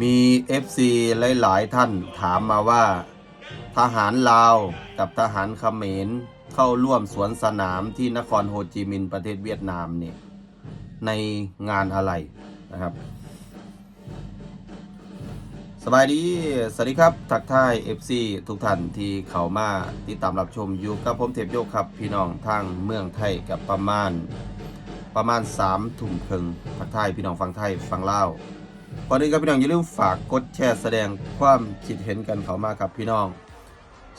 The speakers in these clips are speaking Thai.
มี FC หลาย ๆ ท่านถามมาว่า ทหารลาวกับทหารเขมรเข้าร่วมสวนสนามที่นครโฮจิมินห์ประเทศเวียดนามเนี่ยในงานอะไรนะครับสบายดี สวัสดีครับ ทักทาย FC ทุกท่านที่เข้ามาติดตามรับชมอยู่กับผมเทพโยกครับ พี่น้องทางเมืองไทยกับประมาณประมาณ3ทุ่มครึ่งทักทายพี่น้องฟังไทยฟังลาว ก่อนอื่นครับพี่น้องอย่าลืมฝากกดแชร์แสดงความคิดเห็นกันเขามาครับพี่น้อง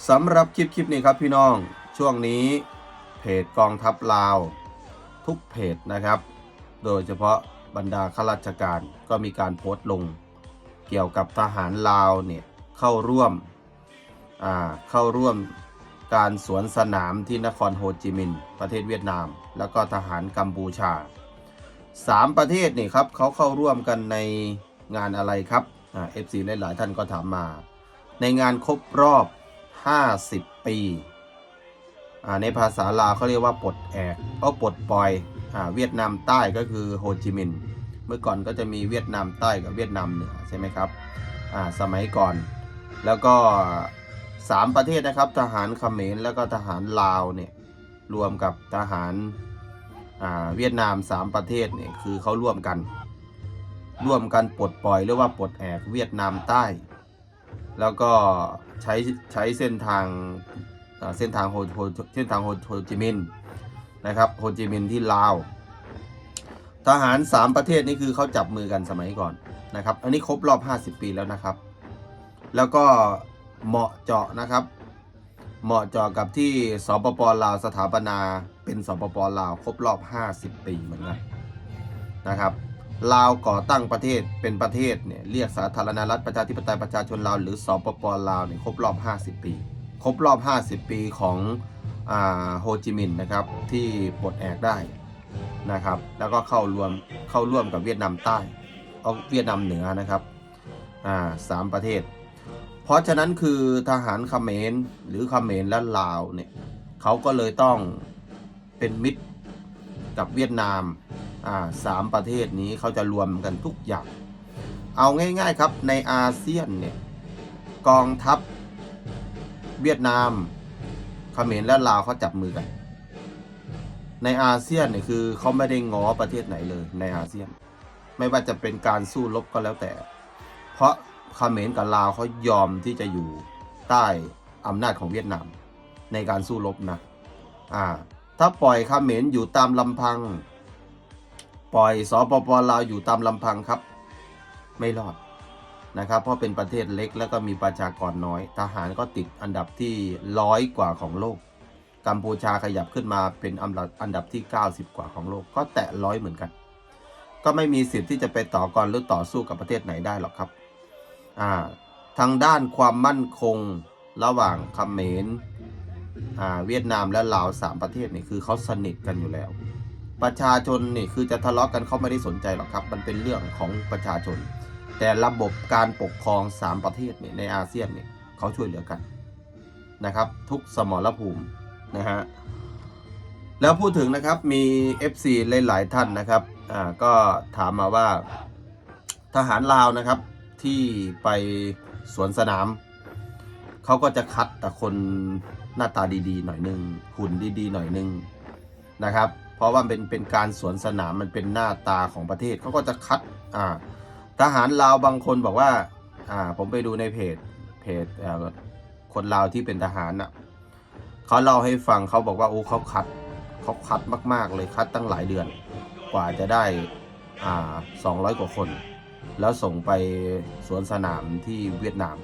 สำหรับคลิปคลิปนี้ครับพี่น้องช่วงนี้เพจกองทัพลาว ทุกเพจนะครับ โดยเฉพาะบรรดาข้าราชการก็มีการโพสต์ลง เกี่ยวกับทหารลาวเนี่ยเข้าร่วมเข้าร่วมการสวนสนามที่นครโฮจิมินห์ประเทศเวียดนาม แล้วก็ทหารกัมพูชา สามประเทศนี่ครับเขาเข้าร่วมกันในงานอะไรครับเอฟซีหลายๆท่านก็ถามมา ในงานครบรอบ 50 ปีในภาษาลาวเขาเรียกว่าปลดแอกก็ปลดปล่อยอเวียดนามใต้ก็คือโฮจิมินห์เมื่อก่อนก็จะมีเวียดนามใต้กับเวียดนามเหนือใช่ไหมครับสมัยก่อน แล้วก็สามประเทศนะครับ ทหารเขมรแล้วก็ทหารลาวเนี่ยรวมกับทหาร เวียดนามสามประเทศเนี่ยคือเขาร่วมกัน ร่วมกันปลดปล่อยหรือว่าปลดแอกเวียดนามใต้ แล้วก็ใช้ใช้เส้นทางเส้นทางโฮโฮเส้นทางโฮโฮจิมินห์นะครับโฮจิมินห์ที่ลาวทหาร 3 ประเทศนี่คือเขาจับมือกันสมัยก่อนนะครับ อันนี้ครบรอบ 50 ปีแล้วนะครับ แล้วก็เหมาะเจาะนะครับ เหมาะเจาะกับที่สปปลาวสถาปนาเป็นสปปลาวครบรอบ 50 ปีเหมือนกันนะครับลาวก่อตั้งประเทศเป็นประเทศเนี่ยเรียกสาธารณรัฐประชาธิปไตยประชาชนลาวหรือสปปลาวเนี่ยครบรอบ 50 ปี ครบรอบ 50 ปีของอ่าโฮจิมินห์นะครับที่ปลดแอกได้นะครับ แล้วก็เข้ารวมเข้าร่วมกับเวียดนามใต้เอาเวียดนามเหนือนะครับอ่าสามประเทศ เพราะฉะนั้นคือทหารเขมรหรือเขมรและลาวเนี่ยเขาก็เลยต้องเป็นมิตรกับเวียดนามอ่าสามประเทศนี้เขาจะรวมกันทุกอย่าง เอาง่ายๆครับในอาเซียนเนี่ยกองทัพเวียดนามเขมรและลาวเขาจับมือกัน ในอาเซียนเนี่ยคือเขาไม่ได้ง้อประเทศไหนเลยในอาเซียน ไม่ว่าจะเป็นการสู้รบก็แล้วแต่ เพราะ เขมรกับลาวเขายอมที่จะอยู่ใต้อำนาจของเวียดนาม ในการสู้รบนะอ่าถ้าปล่อยเขมรอยู่ตามลำพัง ปล่อยสปปลาวอยู่ตามลำพังครับ ไม่รอดนะครับ เพราะเป็นประเทศเล็กแล้วก็มีประชากรน้อย ทหารก็ติดอันดับที่ร้อยกว่าของโลก กัมพูชาขยับขึ้นมาเป็นอันดับอันดับที่ 90 กว่าของโลก ก็แตะร้อยเหมือนกัน ก็ไม่มีสิทธิ์ที่จะไปต่อกรหรือต่อสู้กับประเทศไหนได้หรอกครับ ทางด้านความมั่นคงระหว่างเขมรเวียดนามและลาวสามประเทศนี่คือเขาสนิทกันอยู่แล้ว ประชาชนนี่คือจะทะเลาะกันเขาไม่ได้สนใจหรอกครับ มันเป็นเรื่องของประชาชน แต่ระบบการปกครองสามประเทศนี่ในอาเซียนนี่เขาช่วยเหลือกันนะครับ ทุกสมรภูมินะฮะแล้วพูดถึงนะครับมี FC หลาย ๆ ท่านนะครับอ่าก็ถามมาว่าทหารลาวนะครับ ที่ไปสวนสนาม เขาก็จะคัดแต่คนหน้าตาดีๆ หน่อยนึงหุ่นดีๆ หน่อยนึงนะครับ เพราะว่าเป็นเป็นการสวนสนามมันเป็นหน้าตาของประเทศเขาก็จะคัดอ่าทหารลาวบางคนบอกว่าอ่าผมไปดูในเพจเพจคนลาวที่เป็นทหารน่ะเขาเล่าให้ฟังเขาบอกว่าโอ้เขาคัดเขาคัดมาก ๆ เลยคัดตั้งหลายเดือน กว่าจะได้อ่าสองร้อยกว่าคน แล้วส่งไปสวนสนามที่เวียดนาม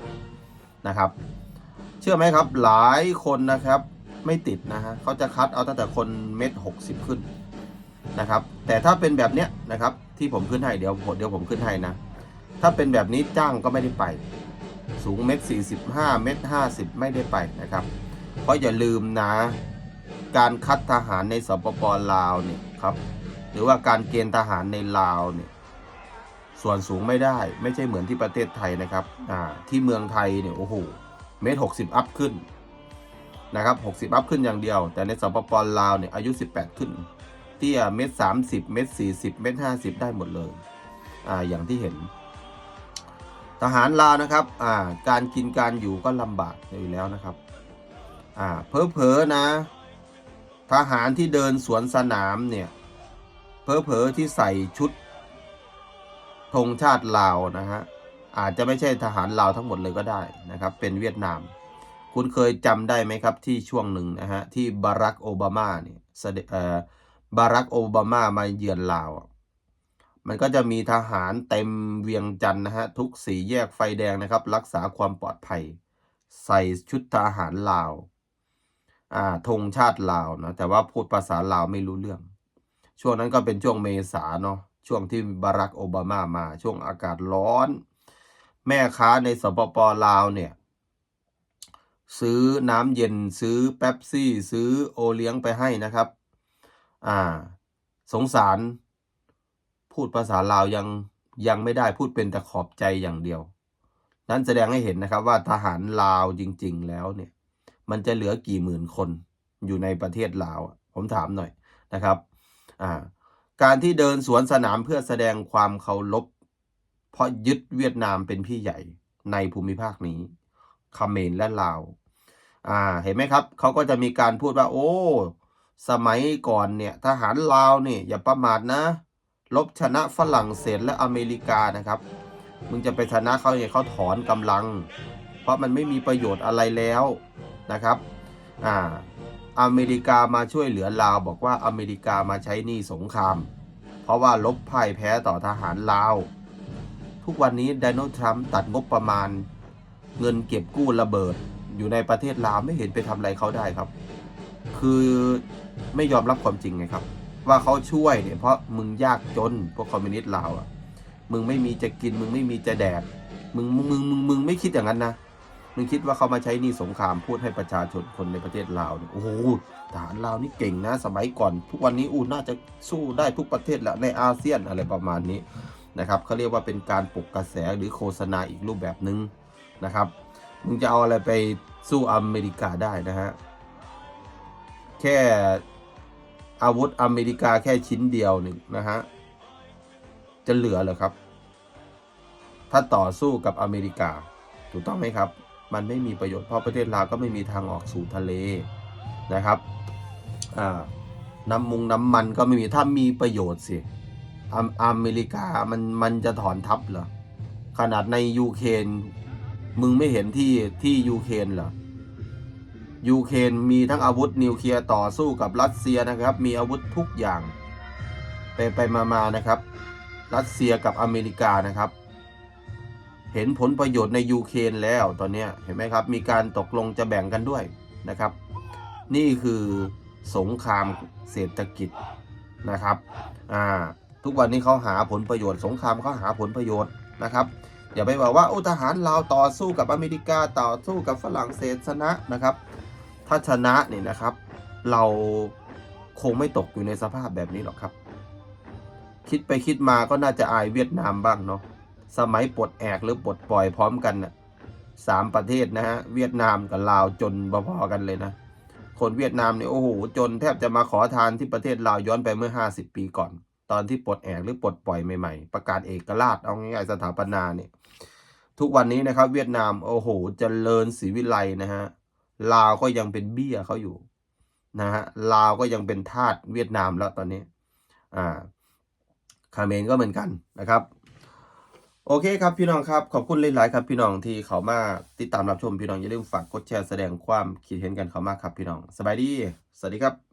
นะครับ เชื่อไหมครับหลายคนนะครับไม่ติดนะฮะเขาจะคัดเอาตั้งแต่คนเม็ดหกสิบขึ้นนะครับแต่ถ้าเป็นแบบเนี้ยนะครับที่ผมขึ้นให้เดี๋ยวเดี๋ยวผมขึ้นให้นะ ถ้าเป็นแบบนี้จ้างก็ไม่ได้ไป สูงเม็ดสี่สิบห้าเม็ดห้าสิบไม่ได้ไปนะครับ เพราะอย่าลืมนะการคัดทหารในสปปลาวเนี่ยครับหรือว่าการเกณฑ์ทหารในลาวเนี่ย ส่วนสูงไม่ได้ไม่ใช่เหมือนที่ประเทศไทยนะครับอ่าที่เมืองไทยเนี่ยโอ้โหเมตรหกสิบอัพขึ้นนะครับหกสิบอัพขึ้นอย่างเดียว แต่ในสปปลาวเนี่ยอายุ 18 ขึ้น เตี้ยเมตรสามสิบเมตรสี่สิบเมตรห้าสิบได้หมดเลยอ่าอย่างที่เห็น ทหารลาวนะครับอ่าการกินการอยู่ก็ลำบากอยู่แล้วนะครับอ่าเพอเพอนะ ทหารที่เดินสวนสนามเนี่ยเพอเพอที่ใส่ชุด ธงชาติลาวนะฮะอาจจะไม่ใช่ทหารลาวทั้งหมดเลยก็ได้นะครับ เป็นเวียดนาม คุณเคยจำได้ไหมครับที่ช่วงหนึ่งนะฮะที่บารักโอบามาเนี่ยเออบารักโอบามามาเยือนลาว มันก็จะมีทหารเต็มเวียงจันทร์นะฮะทุกสี่แยกไฟแดงนะครับ รักษาความปลอดภัย ใส่ชุดทหารลาวอ่าธงชาติลาวนะแต่ว่าพูดภาษาลาวไม่รู้เรื่อง ช่วงนั้นก็เป็นช่วงเมษาเนาะ ช่วงที่บารักโอบามามาช่วงอากาศร้อน แม่ค้าในสปปลาวเนี่ยซื้อน้ำเย็นซื้อเป๊ปซี่ ซื้อโอเลี้ยงไปให้นะครับ อ่า สงสาร พูดภาษาลาวยังยังไม่ได้พูดเป็นแต่ขอบใจอย่างเดียว นั้นแสดงให้เห็นนะครับว่าทหารลาวจริง ๆ แล้วเนี่ย มันจะเหลือกี่หมื่นคนอยู่ในประเทศลาว ผมถามหน่อยนะครับ อ่า การที่เดินสวนสนามเพื่อแสดงความเคารพเพราะยึดเวียดนามเป็นพี่ใหญ่ในภูมิภาคนี้เขมรและลาวอ่าเห็นไหมครับเขาก็จะมีการพูดว่า โอ้ สมัยก่อนเนี่ยทหารลาวเนี่ยอย่าประมาทนะลบชนะฝรั่งเศสและอเมริกานะครับ มึงจะไปชนะเขาเนี่ยเขาถอนกำลัง เพราะมันไม่มีประโยชน์อะไรแล้วนะครับ อ่า อเมริกามาช่วยเหลือลาวบอกว่าอเมริกามาใช้หนี้สงคราม เพราะว่าลบพ่ายแพ้ต่อทหารลาว ทุกวันนี้โดนัลด์ทรัมป์ตัดงบประมาณ เงินเก็บกู้ระเบิด อยู่ในประเทศลาวไม่เห็นไปทำอะไรเขาได้ครับ คือไม่ยอมรับความจริงไงครับ ว่าเขาช่วยเนี่ยเพราะมึงยากจนพวกคอมมิวนิสต์ลาวอะมึงไม่มีจะกินมึงไม่มีจะแดกมึงมึงมึงมึงมึงไม่คิดอย่างนั้นนะ มึงคิดว่าเขามาใช้หนี่สงครามพูดให้ประชาชนคนในประเทศลาวเนี่ยโอ้โหทหารลาวนี่เก่งนะ สมัยก่อน ทุกวันนี้อูน่าจะสู้ได้ทุกประเทศแล้วในอาเซียนอะไรประมาณนี้นะครับเขาเรียกว่าเป็นการปลุกกระแสหรือโฆษณาอีกรูปแบบหนึ่งนะครับมึงจะเอาอะไรไปสู้อเมริกาได้นะฮะแค่อาวุธอเมริกาแค่ชิ้นเดียวหนึ่งนะฮะจะเหลือเหรอครับ ถ้าต่อสู้กับอเมริกา ถูกต้องไหมครับ มันไม่มีประโยชน์เพราะประเทศลาวก็ไม่มีทางออกสู่ทะเลนะครับน้ำมุงน้ำมันก็ไม่มีถ้ามีประโยชน์สิอเมอเมริกามันมันจะถอนทัพเหรอขนาดในยูเครนมึงไม่เห็นที่ที่ยูเครนเหรอยูเครนมีทั้งอาวุธนิวเคลียร์ต่อสู้กับรัสเซียนะครับ มีอาวุธทุกอย่าง ไปไปมามานะครับ รัสเซียกับอเมริกานะครับ เห็นผลประโยชน์ในยูเครนแล้วตอนนี้เห็นไหมครับ มีการตกลงจะแบ่งกันด้วยนะครับ นี่คือสงครามเศรษฐกิจนะครับอ่าทุกวันนี้เขาหาผลประโยชน์ สงครามเขาหาผลประโยชน์นะครับ อย่าไปบอกว่าโอ้ทหารลาต่อสู้กับอเมริกาต่อสู้กับฝรั่งเศสชนะนะครับ ถ้าชนะเนี่ยนะครับ เราคงไม่ตกอยู่ในสภาพแบบนี้หรอกครับ คิดไปคิดมาก็น่าจะอายเวียดนามบ้างเนาะ สมัยปลดแอกหรือปลดปล่อยพร้อมกันน่ะสามประเทศนะฮะเวียดนามกับลาวจนพอๆกันเลยนะ คนเวียดนามเนี่ยโอ้โหจนแทบจะมาขอทานที่ประเทศลาวย้อนไปเมื่อ 50 ปีก่อน ตอนที่ปลดแอกหรือปลดปล่อยใหม่ๆ ประกาศเอกราชเอาง่ายๆสถาปนาเนี่ยทุกวันนี้นะครับ เวียดนามโอ้โหเจริญศรีวิไลนะฮะลาวก็ยังเป็นเบี้ยเขาอยู่นะฮะลาวก็ยังเป็นทาสเวียดนามแล้วตอนนี้อ่าคาเมรก็เหมือนกันนะครับ โอเคครับพี่น้องครับขอบคุณหลายๆครับพี่น้องที่เขามาติดตามรับชมพี่น้องอย่าลืมฝากกดแชร์แสดงความคิดเห็นกันเขามากครับพี่น้องสบายดี สวัสดีครับ